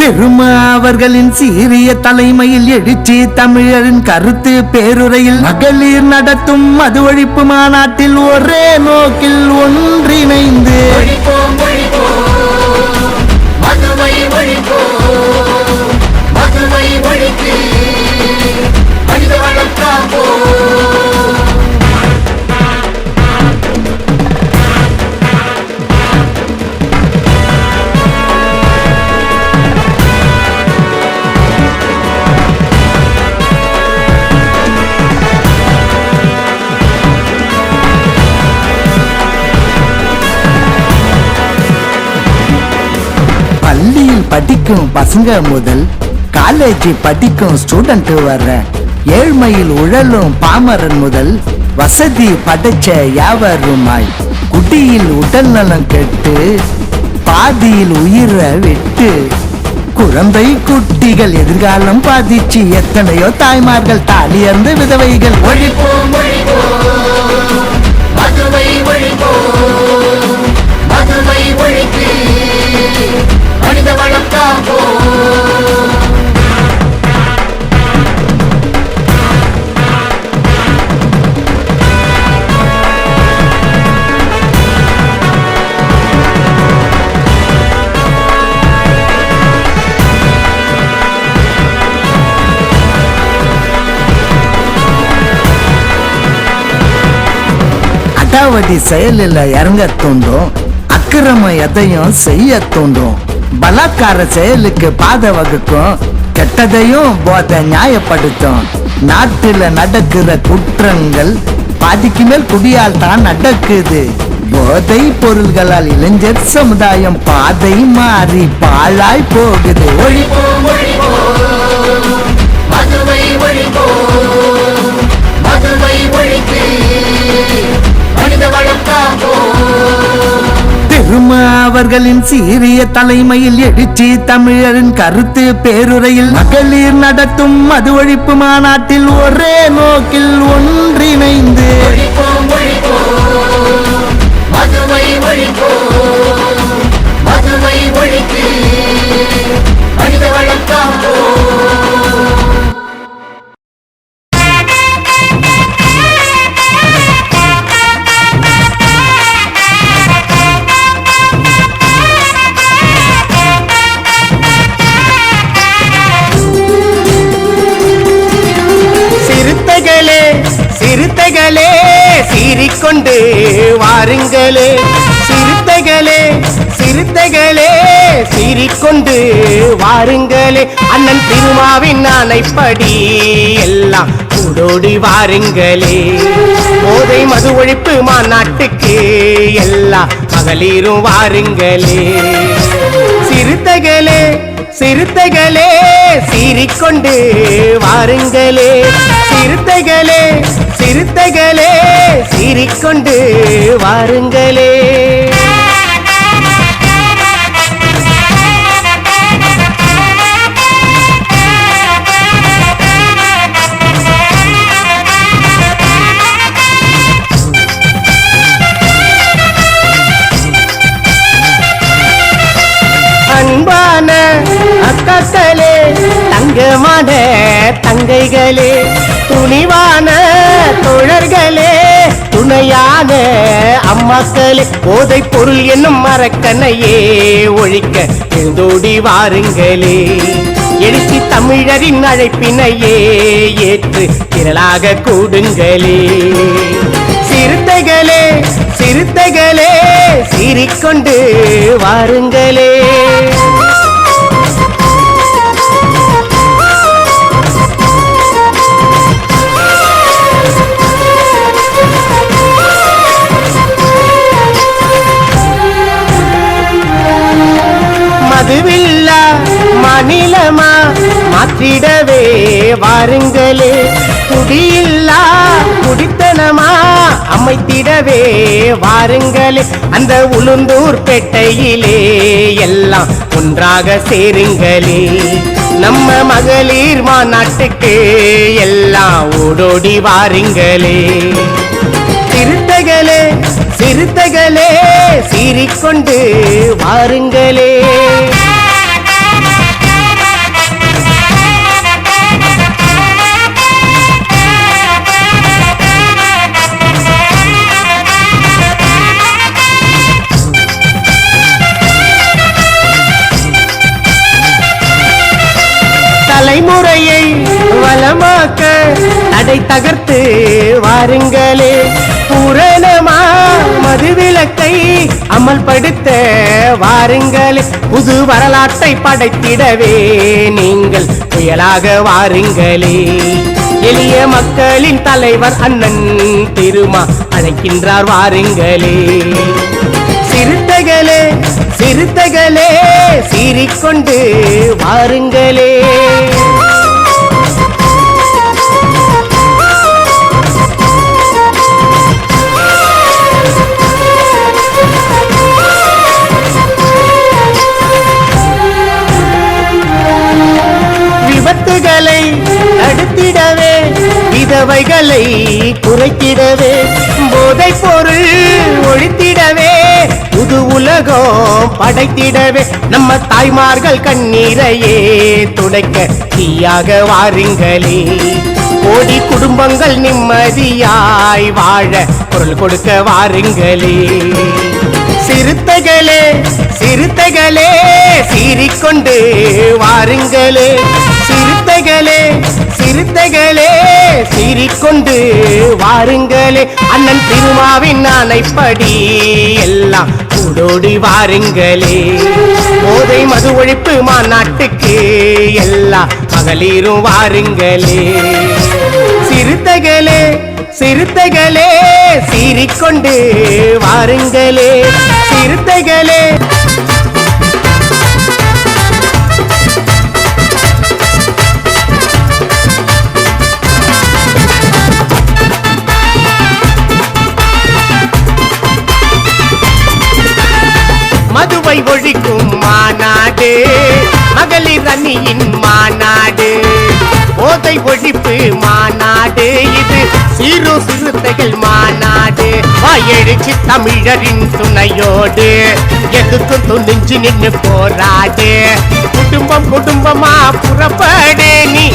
பெருமா அவர்களின் சீரிய தலைமையில் எழுச்சி தமிழரின் கருத்து பேருரையில் மகளிர் நடத்தும் மது ஒழிப்பு மாநாட்டில் ஒரே நோக்கில் ஒன்றிணைந்து ஒழிப்போம் ஒழிப்போம். மதுவை ஒழிப்போம். படிக்கும் பசங்க முதல் காலேஜ் படிக்கும் ஸ்டூடெண்ட் வர ஏழ்மையில் உழலும் பாமரன் முதல் வசதி படைச்ச யாவருமாய் குடியில் உடல் நலம் கெட்டு பாதியில் உயிரை விட்டு குழந்தை குட்டிகள் எதிர்காலம் பாதிச்சு எத்தனையோ தாய்மார்கள் தாலியர்ந்து விதவைகள் ஒழிப்போம் ஒழிப்போம். அடாவடி செயலில் இறங்க தூண்டும் அக்கிரம எதையும் செய்ய தூண்டும். பலாக்கார செயலுக்கு பாதை வகுக்கும் கெட்டதையும் போத நியாயப்படுத்தும். நாட்டுல நடக்கிற குற்றங்கள் பாதிக்கு மேல் குடியால் தான் நடக்குது. போதை பொருள்களால் இளைஞர் சமுதாயம் பாதை மாறி பாழாய் போகுது. ஒழி ஒழிப்போம் ஒழிப்போம். மதுவை ஒழிப்போம். அவர்களின் சீரிய தலைமையில் எழுச்சி தமிழரின் கருத்து பேருரையில் மகளிர் நடத்தும் மது ஒழிப்பு மாநாட்டில் ஒரே நோக்கில் ஒன்றிணைந்து சீறிக்கொண்டு வாருங்களே சிறுத்தைகளே சிறுத்தைகளே சிரிக்கொண்டு வாருங்களே. அண்ணன் திருமாவின் அணைப்படி எல்லாம் கூடோடி வாருங்களே. போதை மது ஒழிப்பு மாநாட்டுக்கு எல்லா மகளிரும் வாருங்களே. சிறுத்தைகளே சிறுத்தைகளே சீறிக்கொண்டு வாருங்களே. சிறுத்தைகளே சிறுத்தைகளே சீறிக்கொண்டு வாருங்களே. அன்பான அக்காக்களே தங்கமான தங்கைகளே துணிவான தோழர்களே துணையான அம்மாக்களே போதை பொருள் என்னும் மரக்கனையே ஒழிக்க எழுந்தோடி வாருங்களே. எழுச்சி தமிழரின் அழைப்பினையே ஏற்று திரளாக கூடுங்களே. சிறுத்தைகளே சிறுத்தைகளே சீறிக்கொண்டு வாருங்களே. காலமா மாற்றிடவே வாருங்களே. குடியில்லா குடித்தனமா? அமைத்திடவே வாருங்களே. அந்த உளுந்தூர் பெட்டையிலே எல்லாம் ஒன்றாக சேருங்களே. நம்ம மகளிர் மாநாட்டுக்கு எல்லாம் ஓடோடி வாருங்களே. சிறுத்தைகளே சிறுத்தைகளே சீறிக்கொண்டு வாருங்களே. அதை தகர்த்து வாருங்களே. பூரணமா மதுவிலக்கை அமல்படுத்த வாருங்களே. புது வரலாற்றை படைத்திடவே நீங்கள் புயலாக வாருங்களே. எளிய மக்களின் தலைவர் அண்ணன் திருமா அழைக்கின்றார் வாருங்களே. சிறுத்தைகளே சிறுத்தைகளே சீறிக்கொண்டு வாருங்களே. விபத்துகளை தடுத்திடவே விதவைகளை குறைத்திடவே போதை பொருள் ஒழித்திடவே புது உலகம் படைத்திடவே நம்ம தாய்மார்கள் கண்ணீரையே துடைக்க தீயாக வாருங்களே. கோடி குடும்பங்கள் நிம்மதியாய் வாழ குரல் கொடுக்க வாருங்களே. சிறுத்தைகளே சிறுத்தைகளே சீறிக்கொண்டு வாருங்களே. சிறுத்தைகளே சீறிக்கொண்டு வாருங்களே. அண்ணன் திருமாவின் ஆணைப்படி எல்லாம் கூடோடி வாருங்களே. போதை மது ஒழிப்பு மாநாட்டுக்கு எல்லா மகளிரும் வாருங்களே. சிறுத்தைகளே சிறுத்தைகளே சீறிக்கொண்டு வாருங்களே. சிறுத்தைகளே கண்ணியின் மாநாடு. போதை ஒழிப்பு மாநாடு. இது சிறு சிறுத்தைகள் மாநாடு. வாயெழுச்சி தமிழரின் துணையோடு. எதுக்கும் துணிஞ்சு நின்று போராடு. குடும்பம் குடும்பமா புறப்படு நீ.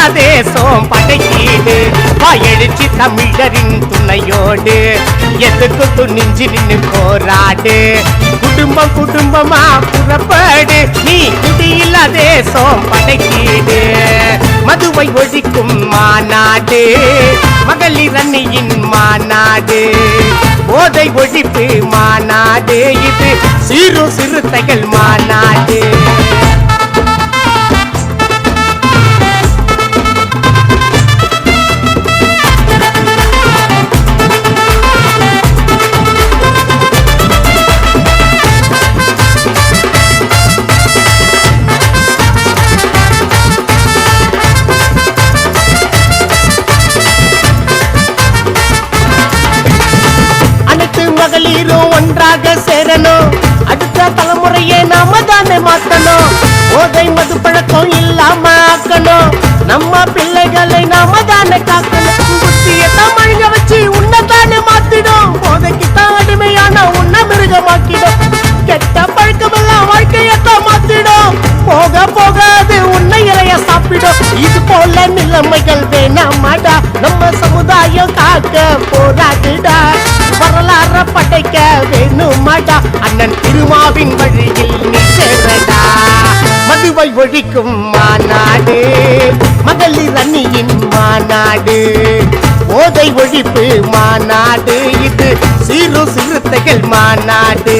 குடியில்லா தேசம் படைக்கீடு. வாயெழுச்சி தமிழரின் துணையோடு. எதுக்கு துணிஞ்சு நின்று போராடு. குடும்பம் குடும்பமா புறப்பாடு. நீ குடியில்லா தேசம் படைக்கீடு. மதுவை ஒழிக்கும் மாநாடு. மகளிர் அன்னியின் மாநாடு. போதை ஒழிப்பு மாநாடு. இது சிறு சிறுத்தைகள் மாநாடு. மகளிரும் ஒன்றாக சேரணும். அடுத்த தலைமுறையை நாம தானே மாத்தணும் போதை மது பழக்கம் இல்லாம ஆக்கணும் நம்ம பிள்ளைகளை நாம தானே காக்கணும். புத்திய தான் வச்சு உன்னை தானே மாத்திடும். போதைக்கு தான் அடிமையான உன்னை மிருகமாக்கிடும். கெட்ட பழக்கமெல்லாம் வாழ்க்கையத்தான் மாத்திடும். போக போக அது உன்னை இலைய சாப்பிடும். இது போல நிலைமைகள் வேணாமாடா. நம்ம சமுதாயம் காக்க போராடுடா வரலாற படைக்க வேணுமாடா? அண்ணன் திருமாவின் வழியில் நீ சேரடா மதுவை ஒழிக்கும் மாநாடு மகளிர் அணியின் மாநாடு போதை ஒழிப்பு மாநாடு இது சிறு சிறுத்தைகள் மாநாடு.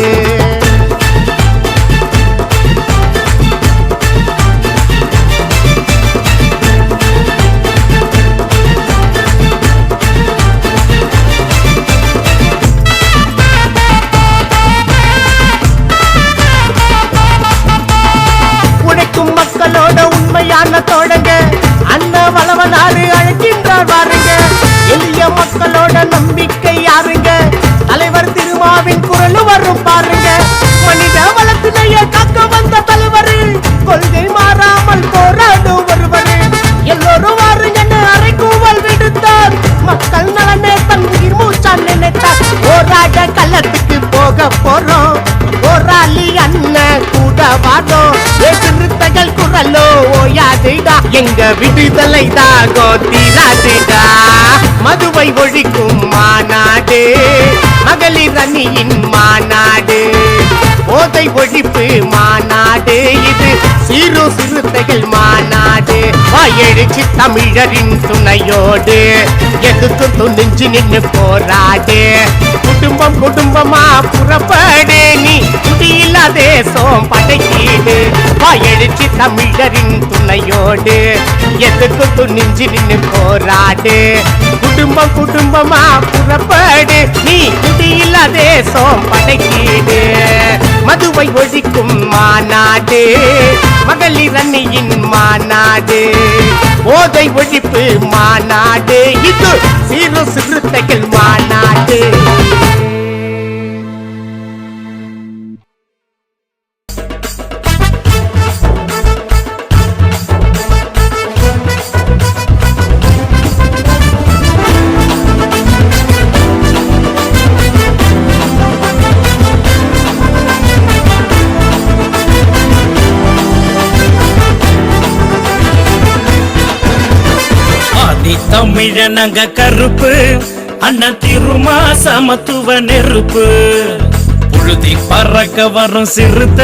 போக போறோம். போராளி அண்ணன் கூட வாரோம் எதிர்த்தகள் குரலோ ஓயாதுடா. எங்க விடுதலை தாகோ தீராதுடா மதுவை ஒழிக்கும் மாநாடு. மகளிர் அணியின் மாநாடு. போதை ஒழிப்பு மாநாடு. இது சீரு சிறுத்தைகள் மாநாடு. வாயெழுச்சி தமிழரின் துணையோடு. எதுக்கு துணிஞ்சு நின்று போராடு. குடும்பம் குடும்பமா புறப்படு. நீ குடியில்லா தேசம் படைக்கீடு. வாயெழுச்சி தமிழரின் துணையோடு. எதுக்கு துணிஞ்சு நின்று போராடு. குடும்பம் குடும்பமா புறப்படு. நீ குடியில்லா தேசம் படைக்கீடு. மதுவை ஒழிக்கும் மாநாடு. மகளிர் அன்னியின் மாநாடு. போதை ஒழிப்பு மாநாடு. இது சிறு சிறுத்தைகள் மாநாடு. ஆதி தமிழனங்க கருப்பு அண்ணன் திருமா சமத்துவ நெருப்பு. புழுதி பறக்க வரும் சிறுத்த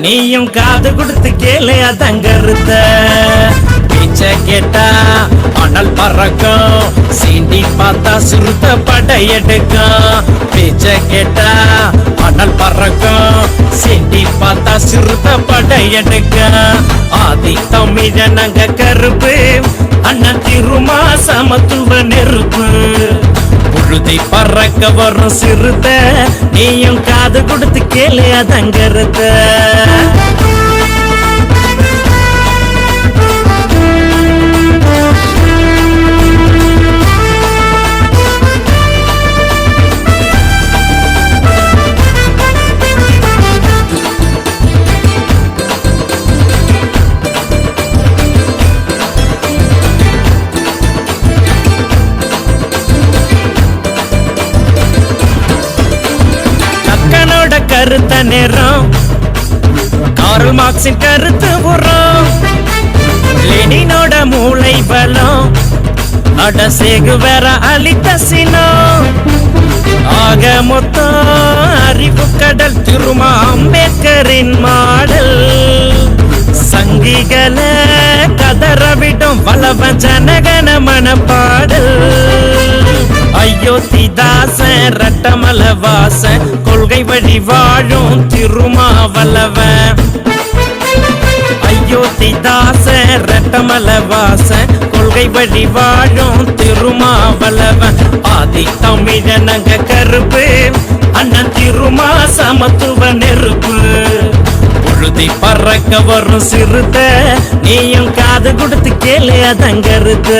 நீயும் காது கொடுத்து கேளு அதங்கருத்த பீச்ச கேட்டா அனல் பறக்கும் சீண்டி பார்த்தா சிறுத்த படையெடுக்கும் பீச்ச கேட்டா அனல் பறக்கும் சீண்டி பார்த்தா சிறுத்த படையெடுக்கும் ஆதி தமிழனங்க கருப்பு அண்ணன் திருமா சமத்துவ நெருப்பு. புழுதி பறக்க வரும் சிறுத்த நீயும் காது கொடுத்து கேளு அதங்கருத்த அட சேகு வேற அளித்த சினம் ஆக மொத்தம் அறிவு கடல் திருமா அம்பேத்கரின் மாடல். சங்கிகளை கதறவிடும் வளவ ஜனகன மனப்பாடல். அயோத்தி தாசன் ரட்டமல வாசன் கொள்கை வழி வாழும் திருமாவளவன். அயோத்தி தாசன் ரட்டமல வாசன் கொள்கை வழி வாழும் திருமாவளவன். ஆதி தமிழனங்க கருப்பு அண்ணன் திருமா சமத்துவ நெருப்பு. உழுதி பறக்க வரும் சிறுத்த நீயும் காது கொடுத்து கேளு அதங்கருத்த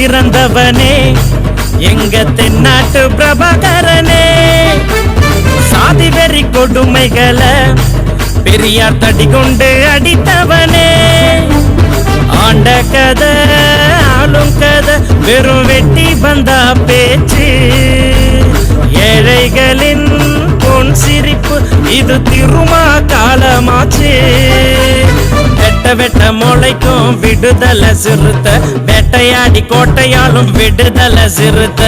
பிறந்தவனே எங்க தென்னாட்டு பிரபாகரனே. சாதி வெறி கொடுமைகளை பெரியார் தடி கொண்டு அடித்தவனே. ஆண்ட கதை ஆளும் கதை வெறும் வெட்டி வந்தா பேச்சு. ஏழைகளின் பொன் சிரிப்பு இது திருமா காலமாச்சு. வெட்ட வெட்ட முளைக்கும் விடுதல சிறுத்த. வேட்டையாடி கோட்டையாலும் விடுதல சிறுத்த.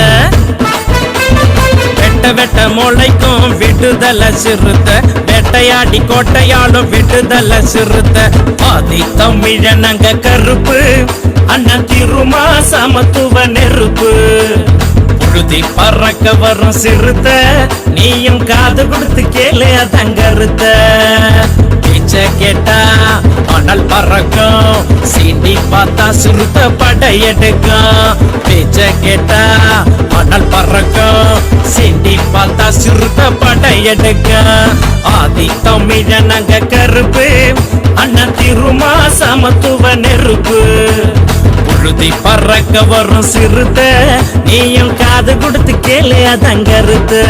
வெட்ட வெட்ட முளைக்கும் விடுதல சிறுத்த. வேட்டையாடி கோட்டையாலும் விடுதல சிறுத்த. ஆதி தமிழனங்க கருப்பு அண்ணன் திருமா சமத்துவ நெருப்பு. புழுதி பறக்க வரும் சிறுத்த நீயும் காது கொடுத்து கேளு அதங்கருத்த பார்த்தா சிறுத்த படையெடுக்கும் பேச்ச கேட்டா மணல் பறக்கும் சிண்டி பார்த்தா சிறுத்த படையெடுக்கும் ஆதி தமிழனங்க கருப்பு. அண்ணன் திருமா சமத்துவ நெருப்பு. புழுதி பறக்க வரும் சிறுத்த. நீயும் காது கொடுத்து கேளு அதங்கருத்த